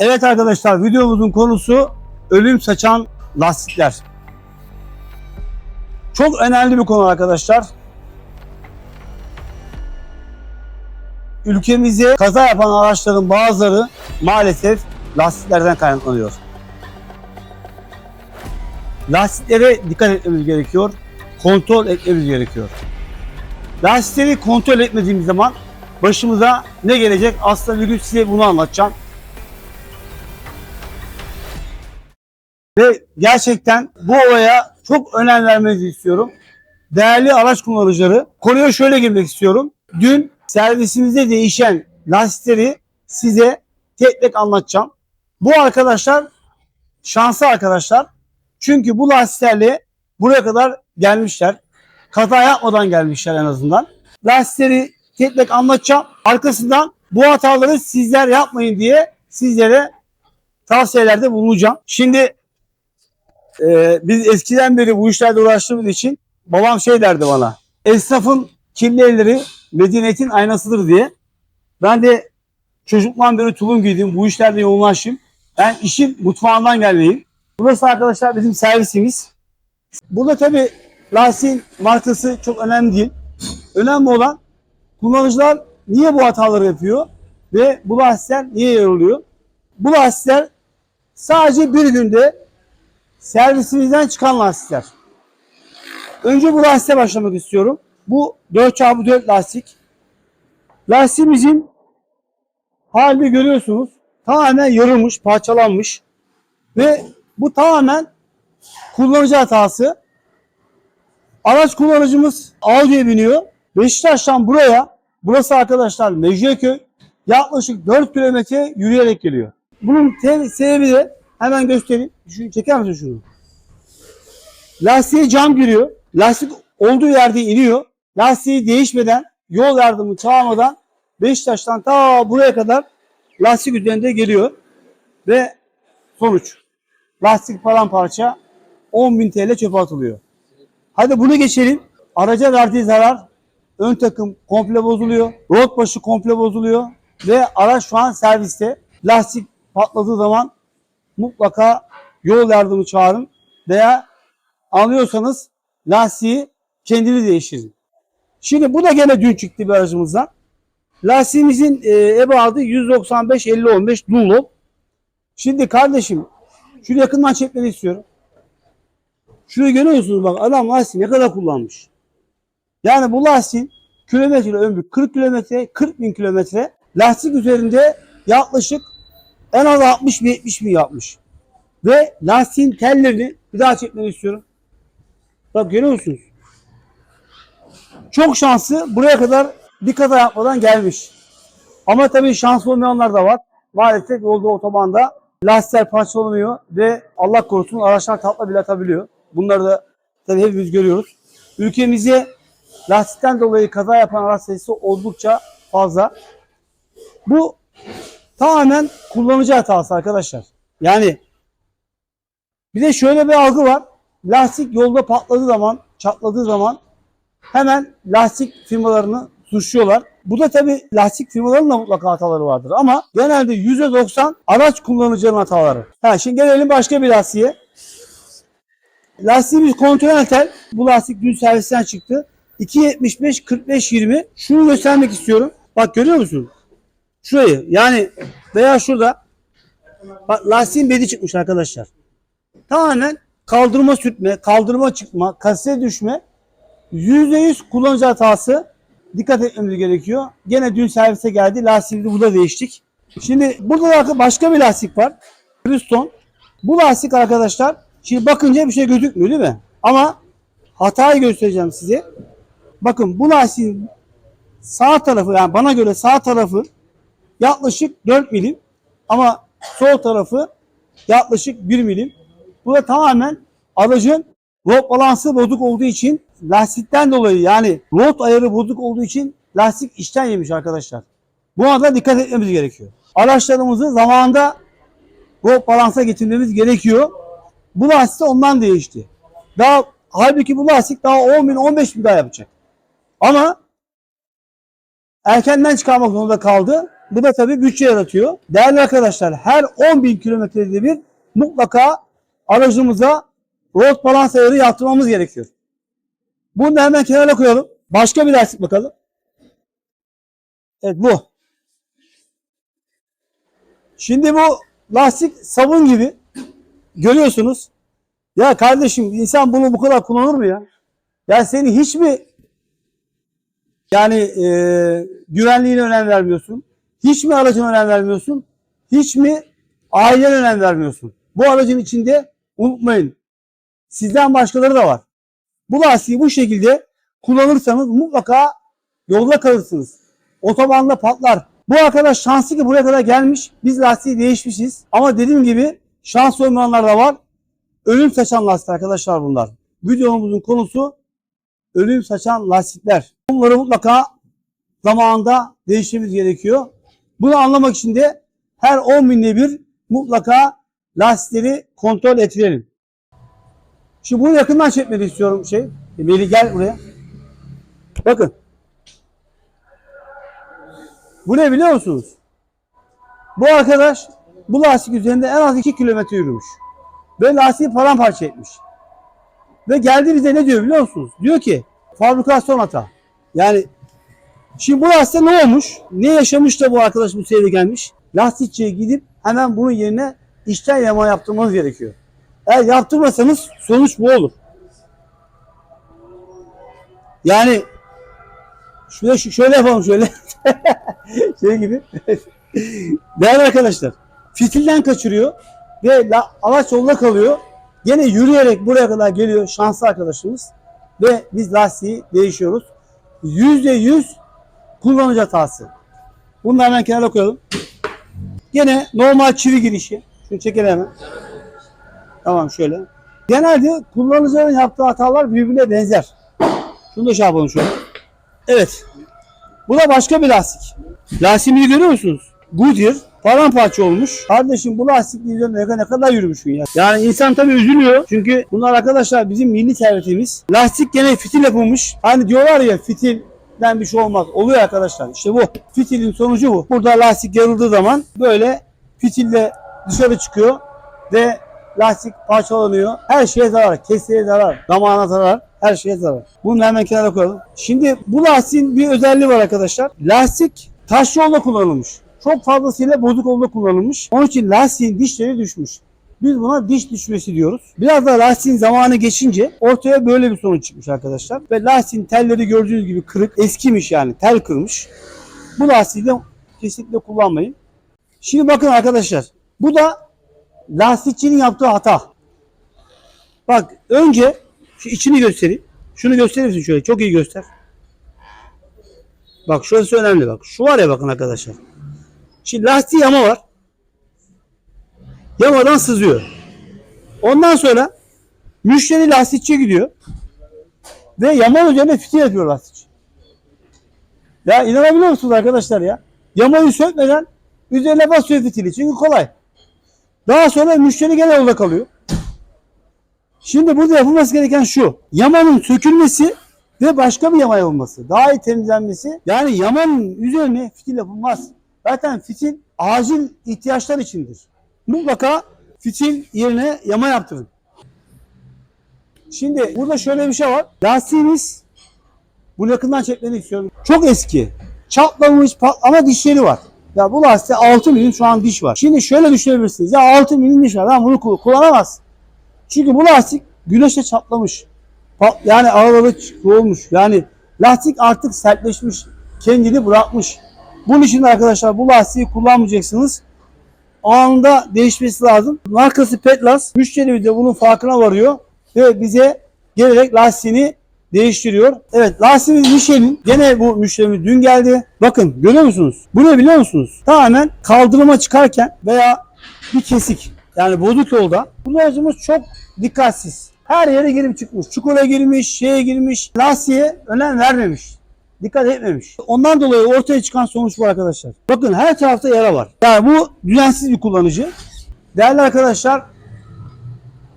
Evet arkadaşlar videomuzun konusu ölüm saçan lastikler. Çok önemli bir konu arkadaşlar. Ülkemize kaza yapan araçların bazıları maalesef lastiklerden kaynaklanıyor. Lastiklere dikkat etmemiz gerekiyor. Kontrol etmemiz gerekiyor. Lastikleri kontrol etmediğimiz zaman başımıza ne gelecek? Aslında bir gün size bunu anlatacağım. Ve gerçekten bu olaya çok önem vermenizi istiyorum. Değerli araç kullanıcıları, konuya şöyle girmek istiyorum. Dün servisimizde değişen lastikleri size tek tek anlatacağım. Bu arkadaşlar şanslı arkadaşlar. Çünkü bu lastiklerle buraya kadar gelmişler. Kaza yapmadan gelmişler en azından. Lastikleri tek tek anlatacağım. Arkasından bu hataları sizler yapmayın diye sizlere tavsiyelerde bulunacağım. Şimdi ee, biz eskiden beri bu işlerle uğraştığımız için babam şey derdi bana. Esnafın kirli elleri medeniyetin aynasıdır diye. Ben de çocukluğumdan beri tulum giydim. Bu işlerde yoğunlaştım. Ben işin mutfağından gelmeyim. Burası arkadaşlar bizim servisimiz. Burada tabii lastiğin markası çok önemli değil. Önemli olan kullanıcılar niye bu hataları yapıyor ve bu lastikler niye yoruluyor? Bu lastikler sadece bir günde servisimizden çıkan lastikler. Önce bu lastiğe başlamak istiyorum. Bu 4x4 lastik. Lastiğimizin halini görüyorsunuz. Tamamen yarılmış, parçalanmış. Ve bu tamamen kullanıcı hatası. Araç kullanıcımız Audi'ye biniyor. Beşiktaş'tan buraya, burası arkadaşlar Mecidiyeköy, yaklaşık 4 kilometre yürüyerek geliyor. Bunun sebebi de hemen göstereyim. Şu, çeker misin şunu? Lastiğe cam giriyor. Lastik olduğu yerde iniyor. Lastiği değişmeden, yol yardımı çağırmadan Beşiktaş'tan ta buraya kadar lastik üzerinde geliyor. Ve sonuç. Lastik paramparça 10.000 TL çöpe atılıyor. Hadi bunu geçelim. Araca verdiği zarar ön takım komple bozuluyor. Rot başı komple bozuluyor. Ve araç şu an serviste. Lastik patladığı zaman mutlaka yol yardımı çağırın veya anlıyorsanız lastiği kendiniz değiştirin. Şimdi bu da gene dün çıktı bir aracımızdan. Lastiğimizin e, ebadı 195-50-15 Dunlop. Şimdi kardeşim şunu yakından çekmeni istiyorum. Şurayı görüyor musunuz bak adam lastiği ne kadar kullanmış. Yani bu lastiğin kilometre ömrü 40 kilometre 40 bin kilometre lastik üzerinde yaklaşık en az 60 bin 70 bin yapmış. Ve lastiğin tellerini bir daha çekmeni istiyorum. Bak görüyor musunuz? Çok şanslı buraya kadar bir kaza yapmadan gelmiş. Ama tabii şanslı olmayanlar da var. Maalesef yolda otobanda lastikler parçalanıyor ve Allah korusun araçlar tatla bile atabiliyor. Bunları da tabii hepimiz görüyoruz. Ülkemizde lastikten dolayı kaza yapan araç sayısı oldukça fazla. Bu tamamen kullanıcı hatası arkadaşlar. Yani bir de şöyle bir algı var. Lastik yolda patladığı zaman, çatladığı zaman hemen lastik firmalarını suçluyorlar. Bu da tabii lastik firmalarının da mutlaka hataları vardır ama genelde %90 araç kullanıcıların hataları. Ha, şimdi gelelim başka bir lastiğe. Lastiğimiz Continental. Bu lastik dün servisten çıktı. 2.75 45 20. Şunu göstermek istiyorum. Bak görüyor musun? Şurayı yani veya şurada bak lastiğin bedi çıkmış arkadaşlar. Tamamen kaldırma sürtme, kaldırma çıkma, kaseye düşme %100 kullanıcı hatası. Dikkat etmemiz gerekiyor. Gene dün servise geldi. Lastiği burada değiştik. Şimdi burada da başka bir lastik var. Bridgestone. Bu lastik arkadaşlar şimdi bakınca bir şey gözükmüyor değil mi? Ama hatayı göstereceğim size. Bakın bu lastiğin sağ tarafı yani bana göre sağ tarafı yaklaşık 4 milim ama sol tarafı yaklaşık 1 milim. Bu da tamamen aracın rot balansı bozuk olduğu için lastikten dolayı yani rot ayarı bozuk olduğu için lastik içten yemiş arkadaşlar. Buna da dikkat etmemiz gerekiyor. Araçlarımızı zamanında rot balansa getirmemiz gerekiyor. Bu lastik ondan değişti. Daha halbuki bu lastik daha 10 bin 15 bin daha yapacak. Ama erkenden çıkarmak zorunda kaldı Bu da tabii bütçe yaratıyor. Değerli arkadaşlar her 10.000 kilometrede bir mutlaka aracımıza road balans ayarı yaptırmamız gerekiyor. Bunu da hemen kenara koyalım. Başka bir lastik bakalım. Evet bu. Şimdi bu lastik sabun gibi. Görüyorsunuz. Ya kardeşim insan bunu bu kadar kullanır mı ya? Ya seni hiç mi yani e, güvenliğine önem vermiyorsun? Hiç mi aracına önem vermiyorsun? Hiç mi ailene önem vermiyorsun? Bu aracın içinde unutmayın. Sizden başkaları da var. Bu lastiği bu şekilde kullanırsanız mutlaka yolda kalırsınız. Otobanda patlar. Bu arkadaş şanslı ki buraya kadar gelmiş. Biz lastiği değişmişiz. Ama dediğim gibi şans olmayanlar da var. Ölüm saçan lastik arkadaşlar bunlar. Videomuzun konusu ölüm saçan lastikler. Bunları mutlaka zamanında değiştirmemiz gerekiyor. Bunu anlamak için de her 10 binde bir mutlaka lastikleri kontrol ettirelim. Şimdi bunu yakından çekmeni istiyorum şey. Melih gel buraya. Bakın. Bu ne biliyor musunuz? Bu arkadaş bu lastik üzerinde en az 2 kilometre yürümüş. Ve lastiği paramparça etmiş. Ve geldi bize ne diyor biliyor musunuz? Diyor ki fabrikasyon hata. Yani şimdi bu lastik ne olmuş? Ne yaşamış da bu arkadaş bu seviyede gelmiş? Lastikçiye gidip hemen bunun yerine içten yama yaptırmanız gerekiyor. Eğer yaptırmasanız sonuç bu olur. Yani şöyle şöyle yapalım şöyle. şey gibi. Değerli arkadaşlar, fitilden kaçırıyor ve araç yolda kalıyor. Gene yürüyerek buraya kadar geliyor şanslı arkadaşımız ve biz lastiği değişiyoruz. Yüzde yüz kullanıcı hatası. Bunu da hemen kenara koyalım. Gene normal çivi girişi. Şunu çekelim hemen. Tamam şöyle. Genelde kullanıcıların yaptığı hatalar birbirine benzer. Şunu da şey yapalım şöyle. Evet. Bu da başka bir lastik. Lastiğimizi görüyor musunuz? Goodyear paramparça olmuş. Kardeşim bu lastikli üzerine ne kadar yürümüşsün ya. Yani insan tabii üzülüyor. Çünkü bunlar arkadaşlar bizim milli servetimiz. Lastik gene fitil yapılmış. Hani diyorlar ya fitilden bir şey olmaz. Oluyor arkadaşlar. İşte bu. Fitilin sonucu bu. Burada lastik yarıldığı zaman böyle fitille dışarı çıkıyor ve lastik parçalanıyor. Her şeye zarar. Keseye zarar. Damağına zarar. Her şeye zarar. Bunu hemen kenara koyalım. Şimdi bu lastiğin bir özelliği var arkadaşlar. Lastik taş yolda kullanılmış. Çok fazlasıyla bozuk yolda kullanılmış. Onun için lastiğin dişleri düşmüş. Biz buna diş düşmesi diyoruz. Biraz da lastiğin zamanı geçince ortaya böyle bir sonuç çıkmış arkadaşlar. Ve lastiğin telleri gördüğünüz gibi kırık, eskimiş yani tel kırmış. Bu lastiği de kesinlikle kullanmayın. Şimdi bakın arkadaşlar. Bu da lastikçinin yaptığı hata. Bak önce şu içini göstereyim. Şunu gösterir misin şöyle? Çok iyi göster. Bak şurası önemli bak. Şu var ya bakın arkadaşlar. Şimdi lastiği yama var. Yamadan sızıyor. Ondan sonra müşteri lastikçiye gidiyor. Ve yama üzerine fitil yapıyor lastikçi. Ya inanabiliyor musunuz arkadaşlar ya? Yamayı sökmeden üzerine basıyor fitili. Çünkü kolay. Daha sonra müşteri gene yolda kalıyor. Şimdi burada yapılması gereken şu. Yamanın sökülmesi ve başka bir yama yapılması. Daha iyi temizlenmesi. Yani yamanın üzerine fitil yapılmaz. Zaten fitil acil ihtiyaçlar içindir. Mutlaka fitil yerine yama yaptırın. Şimdi burada şöyle bir şey var. Lastiğimiz bunu yakından çekmeni istiyorum. Çok eski. Çatlamış patlama dişleri var. Ya bu lastikte 6 milim şu an diş var. Şimdi şöyle düşünebilirsiniz. Ya 6 milim diş var. Ben bunu kull- kullanamaz. Çünkü bu lastik güneşte çatlamış. Yani araları olmuş. Yani lastik artık sertleşmiş. Kendini bırakmış. Bunun için arkadaşlar bu lastiği kullanmayacaksınız. Anında değişmesi lazım. Markası Petlas. Müşterimiz de bunun farkına varıyor. Ve bize gelerek lastiğini değiştiriyor. Evet lastiğimiz Michelin. Gene bu müşterimiz dün geldi. Bakın görüyor musunuz? Bu ne biliyor musunuz? Tamamen kaldırıma çıkarken veya bir kesik. Yani bozuk yolda. Kullanıcımız çok dikkatsiz. Her yere girip çıkmış. Çukura girmiş, şeye girmiş. Lastiğe önem vermemiş. Dikkat etmemiş. Ondan dolayı ortaya çıkan sonuç bu arkadaşlar. Bakın her tarafta yara var. Yani bu düzensiz bir kullanıcı. Değerli arkadaşlar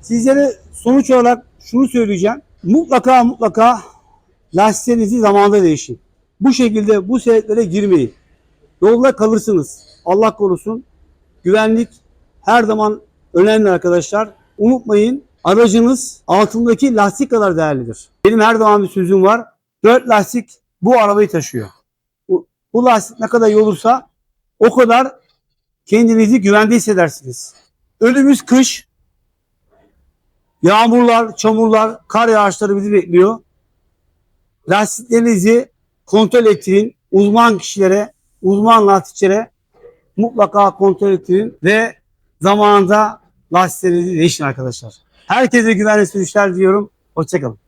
sizlere sonuç olarak şunu söyleyeceğim. Mutlaka mutlaka lastiklerinizi zamanında değişin. Bu şekilde bu sebeplere girmeyin. Yolda kalırsınız. Allah korusun. Güvenlik her zaman önemli arkadaşlar. Unutmayın aracınız altındaki lastik kadar değerlidir. Benim her zaman bir sözüm var. Dört lastik bu arabayı taşıyor. Bu, bu lastik ne kadar iyi olursa o kadar kendinizi güvende hissedersiniz. Önümüz kış. Yağmurlar, çamurlar, kar yağışları bizi bekliyor. Lastiklerinizi kontrol ettirin. Uzman kişilere, uzman lastikçilere mutlaka kontrol ettirin ve zamanında lastiklerinizi değişin arkadaşlar. Herkese güvenli sürüşler diyorum. Hoşçakalın.